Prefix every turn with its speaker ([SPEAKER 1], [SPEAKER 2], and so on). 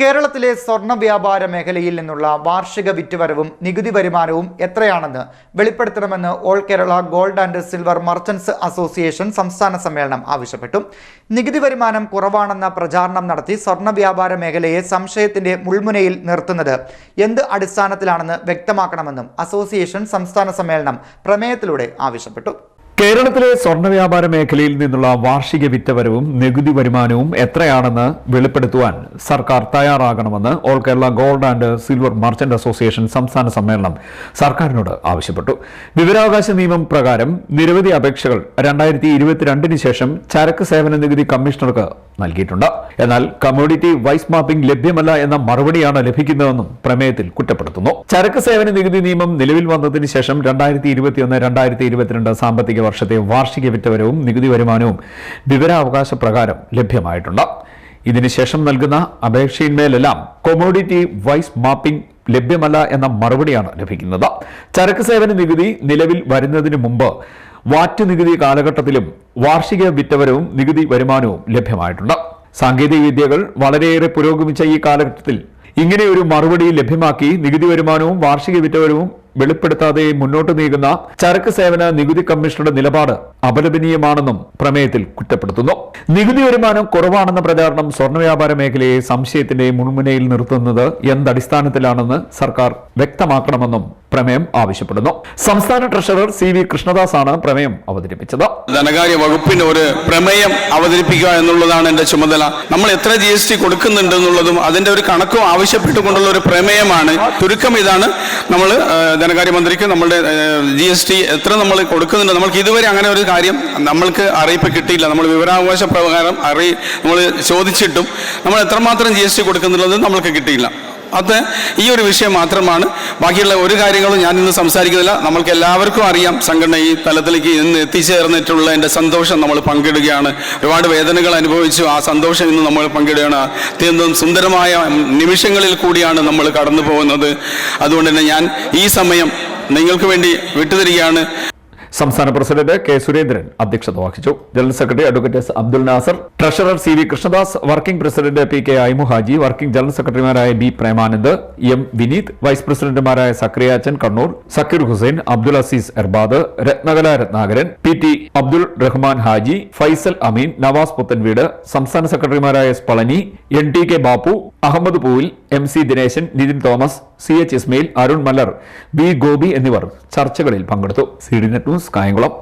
[SPEAKER 1] കേരളത്തിലെ സ്വർണ വ്യാപാര മേഖലയിൽ നിന്നുള്ള വാർഷിക വിറ്റുവരവും നികുതി വരുമാനവും എത്രയാണെന്ന് വെളിപ്പെടുത്തണമെന്ന് all Kerala gold and silver merchants association സംസ്ഥാന സമ്മേളനം ആവശ്യപ്പെട്ടു. നികുതി വരുമാനം കുറവാണെന്ന പ്രചാരണം നടത്തി സ്വർണ വ്യാപാര മേഖലയെ സംശയത്തിന്റെ മുൾമുനയിൽ നിർത്തുന്നത് എന്ത് അടിസ്ഥാനത്തിലാണെന്ന് വ്യക്തമാക്കണമെന്നും അസോസിയേഷൻ സംസ്ഥാന സമ്മേളനം പ്രമേയത്തിലൂടെ ആവശ്യപ്പെട്ടു.
[SPEAKER 2] കേരളത്തിലെ സ്വർണ വ്യാപാര മേഖലയിൽ നിന്നുള്ള വാർഷിക വിറ്റവരവും നികുതി വരുമാനവും എത്രയാണെന്ന് വെളിപ്പെടുത്തുവാൻ സർക്കാർ തയ്യാറാകണമെന്ന് all Kerala gold and silver merchant association സംസ്ഥാന സമ്മേളനം സർക്കാരിനോട് ആവശ്യപ്പെട്ടു. വിവരാവകാശ നിയമം പ്രകാരം നിരവധി അപേക്ഷകൾ രണ്ടായിരത്തി ഇരുപത്തിരണ്ടിന് ശേഷം ചരക്ക് സേവന നികുതി കമ്മീഷണർക്ക് നൽകിയിട്ടുണ്ട്. എന്നാൽ കമ്മ്യൂണിറ്റി വൈസ് മാപ്പിംഗ് ലഭ്യമല്ല എന്ന മറുപടിയാണ് ലഭിക്കുന്നതെന്നും പ്രമേയത്തിൽ കുറ്റപ്പെടുത്തുന്നു. ചരക്ക് സേവന നികുതി നിയമം നിലവിൽ വന്നതിന് ശേഷം രണ്ടായിരത്തി ഇരുപത്തിയൊന്ന് രണ്ടായിരത്തി ഇരുപത്തിരണ്ട് സാമ്പത്തിക വർഷത്തെ വാർഷിക വിറ്റവരവും നികുതി വരുമാനവും വിവരാവകാശ പ്രകാരം ലഭ്യമായിട്ടുണ്ട്. ഇതിനുശേഷം നൽകുന്ന അപേക്ഷയിന്മേലെല്ലാം കൊമോഡിറ്റി വൈസ് മാപ്പിംഗ് ലഭ്യമല്ല എന്ന മറുപടിയാണ് ലഭിക്കുന്നത്. ചരക്ക് സേവന നികുതി നിലവിൽ വരുന്നതിന് മുമ്പ് വാറ്റ് നികുതി കാലഘട്ടത്തിലും വാർഷിക വിറ്റവരവും നികുതി വരുമാനവും ലഭ്യമായിട്ടുണ്ട്. സാങ്കേതിക വിദ്യകൾ വളരെയേറെ പുരോഗമിച്ച ഈ കാലഘട്ടത്തിൽ ഇങ്ങനെ ഒരു മറുപടി ലഭ്യമാക്കി നികുതി വരുമാനവും വാർഷിക വിറ്റവരവും വെളിപ്പെടുത്താതെ മുന്നോട്ട് നീങ്ങുന്ന ചരക്ക് സേവന നികുതി കമ്മീഷണറുടെ നിലപാട് അപലപനീയമാണെന്നും പ്രമേയത്തിൽ കുറ്റപ്പെടുത്തുന്നു. നികുതി വരുമാനം കുറവാണെന്ന പ്രചാരണം സ്വർണ വ്യാപാര മേഖലയെ സംശയത്തിന്റെ മുൻമുനയിൽ നിർത്തുന്നത് എന്തടിസ്ഥാനത്തിലാണെന്ന് സർക്കാർ വ്യക്തമാക്കണമെന്നും പ്രമേയം ആവശ്യപ്പെടുന്നു. സംസ്ഥാന ട്രഷറർ സി വി കൃഷ്ണദാസ് ആണ് പ്രമേയം അവതരിപ്പിച്ചത്.
[SPEAKER 3] ധനകാര്യ വകുപ്പിന് ഒരു പ്രമേയം അവതരിപ്പിക്കുക എന്നുള്ളതാണ് എന്റെ ചുമതല. നമ്മൾ എത്ര ജി എസ് ടി കൊടുക്കുന്നുണ്ട് എന്നുള്ളതും അതിന്റെ ഒരു കണക്കും ആവശ്യപ്പെട്ടുകൊണ്ടുള്ള ഒരു പ്രമേയമാണ്. ചുരുക്കം ഇതാണ് നമ്മൾ ധനകാര്യമന്ത്രിക്ക് നമ്മളുടെ ജി എസ് ടി എത്ര നമ്മൾ കൊടുക്കുന്നുണ്ട് നമ്മൾക്ക് ഇതുവരെ അങ്ങനെ ഒരു കാര്യം നമ്മൾക്ക് അറിയിപ്പ് കിട്ടിയില്ല. നമ്മൾ വിവരാവകാശ പ്രകാരം അറി നമ്മൾ ചോദിച്ചിട്ടും നമ്മൾ എത്രമാത്രം ജി എസ് ടി കൊടുക്കുന്നുള്ളത് നമ്മൾക്ക് കിട്ടിയില്ല. അത് ഈ ഒരു വിഷയം മാത്രമാണ്. ബാക്കിയുള്ള ഒരു കാര്യങ്ങളും ഞാൻ ഇന്ന് സംസാരിക്കുന്നില്ല. നമ്മൾക്ക് എല്ലാവർക്കും അറിയാം സംഘടന ഈ തലത്തിലേക്ക് ഇന്ന് എത്തിച്ചേർന്നിട്ടുള്ള എന്റെ സന്തോഷം നമ്മൾ പങ്കിടുകയാണ്. ഒരുപാട് വേദനകൾ അനുഭവിച്ചു. ആ സന്തോഷം ഇന്ന് നമ്മൾ പങ്കിടുകയാണ്. അത്യന്തം സുന്ദരമായ നിമിഷങ്ങളിൽ കൂടിയാണ് നമ്മൾ കടന്നു പോകുന്നത് അതുകൊണ്ട് തന്നെ ഞാൻ ഈ സമയം നിങ്ങൾക്ക് വേണ്ടി വിട്ടുതരികയാണ്.
[SPEAKER 2] സംസ്ഥാന പ്രസിഡന്റ് കെ സുരേന്ദ്രൻ അധ്യക്ഷത വഹിച്ചു. General secretary advocate S Abdul Nasar treasurer C V Krishnadas working president P K Ayimu Haji working general സെക്രട്ടറിമാരായ B Premanand M Vineeth vice പ്രസിഡന്റുമാരായ സക്രിയാച്ചൻ കണ്ണൂർ സക്കീർ ഹുസൈൻ അബ്ദുൽ അസീസ് എർബാദ് രത്നകല രത്നാകരൻ പി ടി അബ്ദുൾ റഹ്മാൻ ഹാജി ഫൈസൽ അമീൻ നവാസ് പുത്തൻവീട് സംസ്ഥാന സെക്രട്ടറിമാരായ S Palani N T K Bappu Ahammed Poovil M C Dineshan Nithin Thomas C H Ismail Arun Mallar V Gopi എന്നിവർ ചർച്ചകളിൽ പങ്കെടുത്തു. C D net news Kayamkulam.